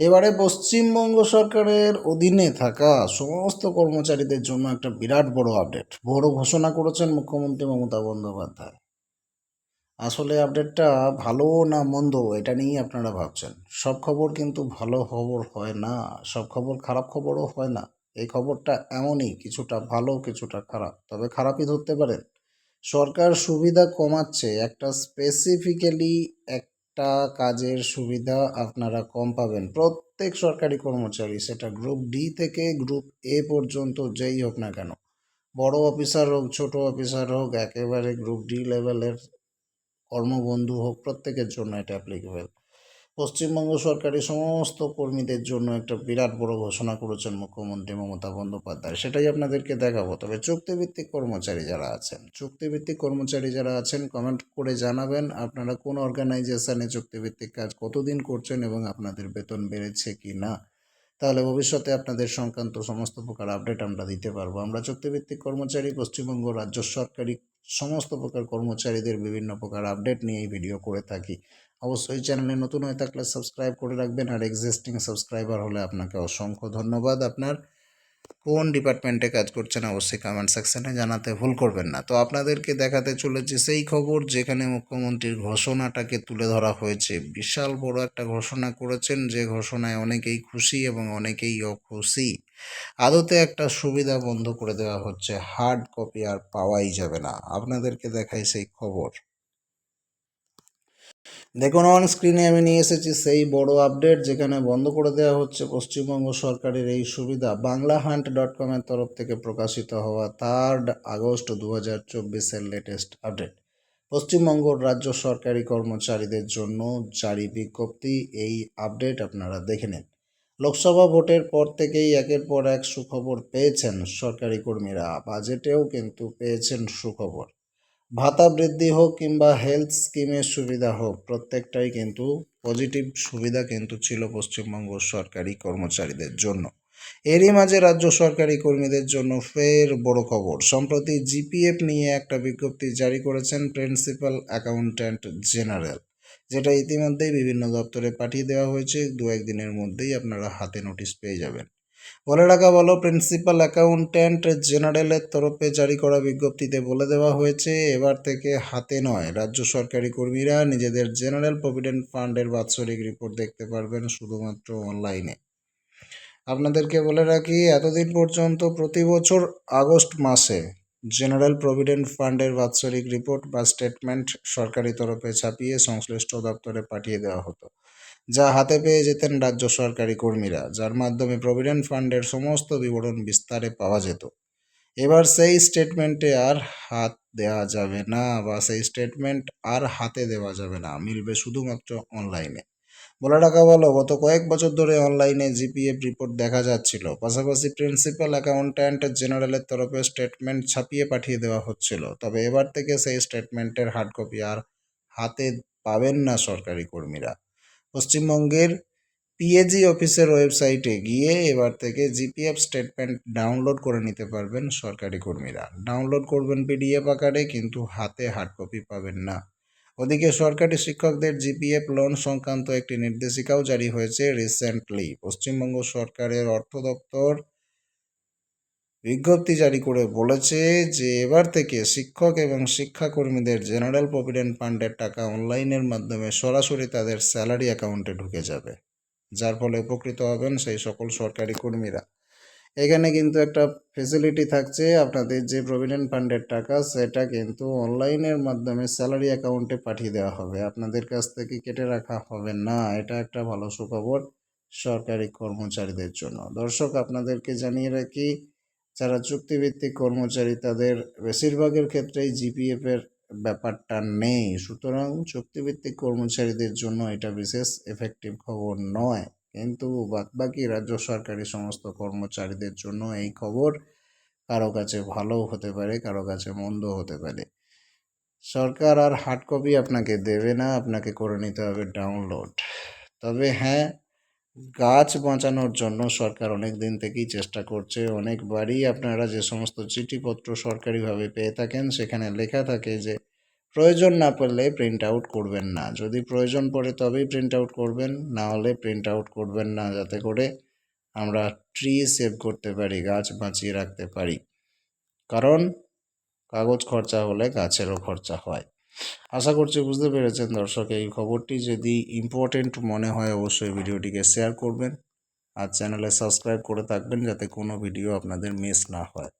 এবারে পশ্চিমবঙ্গ সরকারের অধীনে থাকা সমস্ত কর্মচারীদের জন্য একটা বিরাট বড় আপডেট বড় ঘোষণা করেছেন মুখ্যমন্ত্রী মমতা বন্দ্যোপাধ্যায়। আসলে আপডেটটা ভালো না মন্দ, এটা নিয়েই আপনারা ভাবছেন। সব খবর কিন্তু ভালো খবর হয় না, সব খবর খারাপ খবরও হয় না। এই খবরটা এমনই, কিছুটা ভালো, কিছুটা খারাপ। তবে খারাপই ধরতে পারেন। সরকার সুবিধা কমাচ্ছে একটা স্পেসিফিক্যালি একটা কাজের সুবিধা আপনারা কম পাবেন। প্রত্যেক সরকারি কর্মচারী, সেটা গ্রুপ ডি থেকে গ্রুপ এ পর্যন্ত যেই হোক না কেন, বড় অফিসার হোক, ছোট অফিসার হোক, একেবারে গ্রুপ ডি লেভেলের কর্মবন্ধু হোক, প্রত্যেকের জন্য এটা অ্যাপ্লিকেবল পশ্চিমবঙ্গ সরকারি সমস্ত কর্মীদের জন্য একটা বিরাট বড় ঘোষণা করেছেন মুখ্যমন্ত্রী মমতা বন্দ্যোপাধ্যায়। সেটাই আপনাদেরকে দেখাবো। তবে চুক্তিভিত্তিক কর্মচারী যারা আছেন, চুক্তিভিত্তিক কর্মচারী যারা আছেন কমেন্ট করে জানাবেন আপনারা কোন অর্গানাইজেশনে চুক্তিভিত্তিক কাজ কতদিন করছেন এবং আপনাদের বেতন বেড়েছে কি না। তাহলে ভবিষ্যতে আপনাদের সংক্রান্ত সমস্ত প্রকার আপডেট আমরা দিতে পারব। আমরা চুক্তিভিত্তিক কর্মচারী পশ্চিমবঙ্গ রাজ্য সরকারি সমস্ত প্রকার কর্মচারীদের বিভিন্ন প্রকার আপডেট নিয়ে এই ভিডিও করে থাকি। অবশ্যই চ্যানেলে নতুন হয়ে থাকলে সাবস্ক্রাইব করে রাখবেন আর এক্সিস্টিং সাবস্ক্রাইবার হলে আপনাকে অসংখ্য ধন্যবাদ। আপনার কোন ডিপার্টমেন্টে কাজ করছেন অবশ্যই কমেন্ট সেকশনে জানাতে ভুল করবেন না। তো আপনাদেরকে দেখাতে চলেছে সেই খবর যেখানে মুখ্যমন্ত্রীর ঘোষণাটাকে তুলে ধরা হয়েছে। বিশাল বড় একটা ঘোষণা করেছেন যে ঘোষণায় অনেকেই খুশি এবং অনেকেই অখুশি। আদতে একটা সুবিধা বন্ধ করে দেওয়া হচ্ছে। হার্ড কপি আর পাওয়াই যাবে না। আপনাদেরকে দেখাই সেই খবর। দেখুন অন স্ক্রিনে আমি নিয়ে এসেছি সেই বড় আপডেট যেখানে বন্ধ করে দেওয়া হচ্ছে পশ্চিমবঙ্গ সরকারের এই সুবিধা। বাংলা হান্ট ডট কমের তরফ থেকে প্রকাশিত হওয়া থার্ড আগস্ট দু হাজার চব্বিশের লেটেস্ট আপডেট পশ্চিমবঙ্গ রাজ্য সরকারি কর্মচারীদের জন্য জারি বিজ্ঞপ্তি। এই আপডেট আপনারা দেখে নিন। লোকসভা ভোটের পর থেকেই একের পর এক সুখবর পেয়েছেন সরকারি কর্মীরা। বাজেটেও কিন্তু পেয়েছেন সুখবর। ভাতা বৃদ্ধি হোক কিংবা হেলথ স্কিমের সুবিধা হোক, প্রত্যেকটাই কিন্তু পজিটিভ সুবিধা কিন্তু ছিল পশ্চিমবঙ্গ সরকারি কর্মচারীদের জন্য। এরই মাঝে রাজ্য সরকারি কর্মীদের জন্য ফের বড় খবর। সম্প্রতি জিপিএফ নিয়ে একটা বিজ্ঞপ্তি জারি করেছেন প্রিন্সিপাল অ্যাকাউন্ট্যান্ট জেনারেল। যেটা ইতিমধ্যেই বিভিন্ন দপ্তরে পাঠিয়ে দেওয়া হয়েছে, দু একদিনের মধ্যেই আপনারা হাতে নোটিশ পেয়ে যাবেন। বলে রাখা ভালো, প্রিন্সিপাল অ্যাকাউন্ট্যান্ট জেনারেলের তরফে জারি করা বিজ্ঞপ্তিতে বলে দেওয়া হয়েছে, এবার থেকে হাতে নয়। রাজ্য সরকারি কর্মীরা নিজেদের জেনারেল প্রভিডেন্ট ফান্ডের বাৎসরিক রিপোর্ট দেখতে পারবেন শুধুমাত্র অনলাইনে। আপনাদেরকে বলে রাখি, এতদিন পর্যন্ত প্রতি বছর আগস্ট মাসে জেনারেল প্রভিডেন্ট ফান্ডের বাৎসরিক রিপোর্ট বা স্টেটমেন্ট সরকারি তরফে ছাপিয়ে সংশ্লিষ্ট দপ্তরে পাঠিয়ে দেওয়া হতো, যা হাতে পেয়ে যেতেন রাজ্য সরকারি কর্মীরা, যার মাধ্যমে প্রভিডেন্ট ফান্ডের সমস্ত বিবরণ বিস্তারে পাওয়া যেত। এবার সেই স্টেটমেন্টে আর হাত দেওয়া যাবে না বা সেই স্টেটমেন্ট আর হাতে দেওয়া যাবে না, মিলবে শুধুমাত্র অনলাইনে। বলে রাখা ভালো গত কয়েক বছর ধরে অনলাইনে জিপিএফ রিপোর্ট দেখা যাচ্ছিল। পাশাপাশি প্রিন্সিপাল অ্যাকাউন্ট্যান্ট জেনারেলের তরফে স্টেটমেন্ট ছাপিয়ে পাঠিয়ে দেওয়া হচ্ছিল। তবে এবার থেকে সেই স্টেটমেন্টের হার্ড কপি আর হাতে পাবেন না সরকারি কর্মীরা। পশ্চিমবঙ্গের পিএজি অফিসের ওয়েবসাইটে গিয়ে এবার থেকে জিপিএফ স্টেটমেন্ট ডাউনলোড করে নিতে পারবেন সরকারি কর্মীরা। ডাউনলোড করবেন পিডিএফ আকারে, কিন্তু হাতে হার্ড কপি পাবেন না। ওদিকে সরকারি শিক্ষকদের জিপিএফ লোন সংক্রান্ত একটি নির্দেশিকাও জারি হয়েছে রিসেন্টলি পশ্চিমবঙ্গ সরকারের অর্থ দপ্তর বিজ্ঞপ্তি জারি করে বলেছে যে এবার থেকে শিক্ষক এবং শিক্ষাকর্মীদের জেনারেল প্রভিডেন্ট ফান্ডের টাকা অনলাইনের মাধ্যমে সরাসরি তাদের স্যালারি অ্যাকাউন্টে ঢুকে যাবে, যার ফলে উপকৃত হবেন সেই সকল সরকারি কর্মীরা। এখানে কিন্তু একটা ফেসিলিটি থাকছে। আপনাদের যে প্রভিডেন্ট ফান্ডের টাকা, সেটা কিন্তু অনলাইনের মাধ্যমে স্যালারি অ্যাকাউন্টে পাঠিয়ে দেওয়া হবে। আপনাদের কাছ থেকে কেটে রাখা হবে না। এটা একটা ভালো সুখবর সরকারি কর্মচারীদের জন্য। দর্শক, আপনাদেরকে জানিয়ে রাখি, যারা চুক্তিভিত্তিক কর্মচারী, তাদের বেশিরভাগের ক্ষেত্রেই জিপিএফ এর ব্যাপারটা নেই। সুতরাং চুক্তিভিত্তিক কর্মচারীদের জন্য এটা বিশেষ এফেক্টিভ খবর নয়। কিন্তু বাদবাকি রাজ্য সরকারি সমস্ত কর্মচারীদের জন্য এই খবর কারও কাছে ভালোও হতে পারে, কারও কাছে মন্দ হতে পারে। সরকার আর হার্ড কপি আপনাকে দেবে না, আপনাকে করে নিতে হবে ডাউনলোড তবে হ্যাঁ গাছ বাঁচানোর জন্য সরকার অনেক দিন থেকেই চেষ্টা করছে। অনেকবারই আপনারা যে সমস্ত চিঠিপত্র সরকারিভাবে পেয়ে থাকেন, সেখানে লেখা থাকে যে প্রয়োজন না পড়লে প্রিন্ট আউট করবেন না। যদি প্রয়োজন পড়ে তবেই প্রিন্ট আউট করবেন, না হলে প্রিন্ট আউট করবেন না যাতে করে আমরা ট্রি সেভ করতে পারি, গাছ বাঁচিয়ে রাখতে পারি। কারণ কাগজ খরচা হলে গাছেরও খরচা হয়। আশা করছি বুঝতে পেরেছেন দর্শক, এই খবরটি যদি ইম্পর্টেন্ট মনে হয় অবশ্যই ভিডিওটিকে শেয়ার করবেন। আর চ্যানেলে সাবস্ক্রাইব করে থাকবেন যাতে কোনো ভিডিও আপনাদের মিস না হয়।